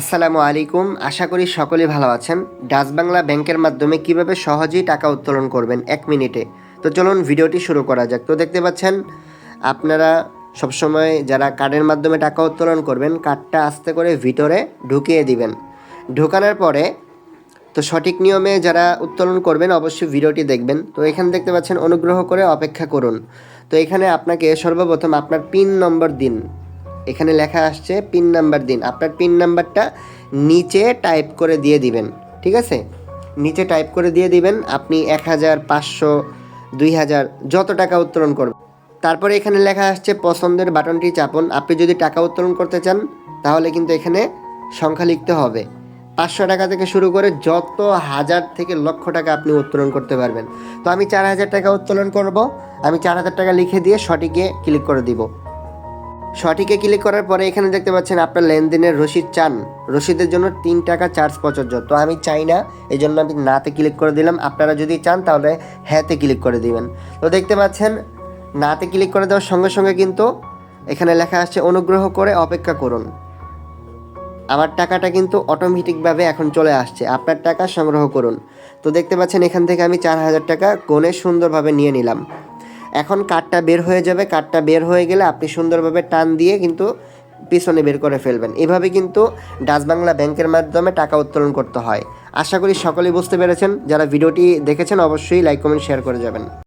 আসসালামু আলাইকুম। আশা করি সকলেই ভালো আছেন। ডাচ বাংলা ব্যাংকের মাধ্যমে কীভাবে সহজেই টাকা উত্তোলন করবেন এক মিনিটে? তো চলুন ভিডিওটি শুরু করা যাক। তো দেখতে পাচ্ছেন, আপনারা সবসময় যারা কার্ডের মাধ্যমে টাকা উত্তোলন করবেন, কার্ডটা আস্তে করে ভিতরে ঢুকিয়ে দিবেন। ঢোকানোর পরে, তো সঠিক নিয়মে যারা উত্তোলন করবেন, অবশ্যই ভিডিওটি দেখবেন। তো এখানে দেখতে পাচ্ছেন, অনুগ্রহ করে অপেক্ষা করুন। তো এখানে আপনাকে সর্বপ্রথম আপনার পিন নম্বর দিন। এখানে লেখা আসছে পিন নাম্বার দিন। আপনার পিন নাম্বারটা নিচে টাইপ করে দিয়ে দিবেন, ঠিক আছে? নিচে টাইপ করে দিয়ে দিবেন, আপনি এক হাজার পাঁচশো, দুই হাজার, যত টাকা উত্তোলন করবেন। তারপরে এখানে লেখা আসছে পছন্দের বাটনটি চাপুন। আপনি যদি টাকা উত্তোলন করতে চান, তাহলে কিন্তু এখানে সংখ্যা লিখতে হবে। পাঁচশো টাকা থেকে শুরু করে যত হাজার থেকে লক্ষ টাকা আপনি উত্তোলন করতে পারবেন। তো আমি চার হাজার টাকা উত্তোলন করব। আমি চার হাজার টাকা লিখে দিয়ে সঠিকে ক্লিক করে দিব। সঠিকে ক্লিক করার পরে এখানে দেখতে পাচ্ছেন আপনার লেনদেনের রসিদ চান। রসিদের জন্য তিন টাকা চার্জ প্রযোজ্য। তো আমি চাই না এই জন্য আমি নাতে ক্লিক করে দিলাম। আপনারা যদি চান তাহলে হ্যাঁতে ক্লিক করে দিবেন। তো দেখতে পাচ্ছেন, নাতে ক্লিক করে দেওয়ার সঙ্গে সঙ্গে কিন্তু এখানে লেখা আসছে অনুগ্রহ করে অপেক্ষা করুন। আমার টাকাটা কিন্তু অটোমেটিকভাবে এখন চলে আসছে। আপনার টাকা সংগ্রহ করুন। তো দেখতে পাচ্ছেন এখান থেকে আমি চার হাজার টাকা গনে সুন্দরভাবে নিয়ে নিলাম। এখন কাঠটা বের হয়ে যাবে, কাঠটা বের হয়ে গেলে আপনি সুন্দরভাবে টান দিয়ে কিন্তু পিছনে বের করে ফেলবেন। এভাবে কিন্তু ডাচ বাংলা ব্যাংকের মাধ্যমে টাকা উত্তোলন করতে হয়। আশা করি সকলেই বুঝতে পেরেছেন। যারা ভিডিওটি দেখেছেন, অবশ্যই লাইক কমেন্ট শেয়ার করে যাবেন।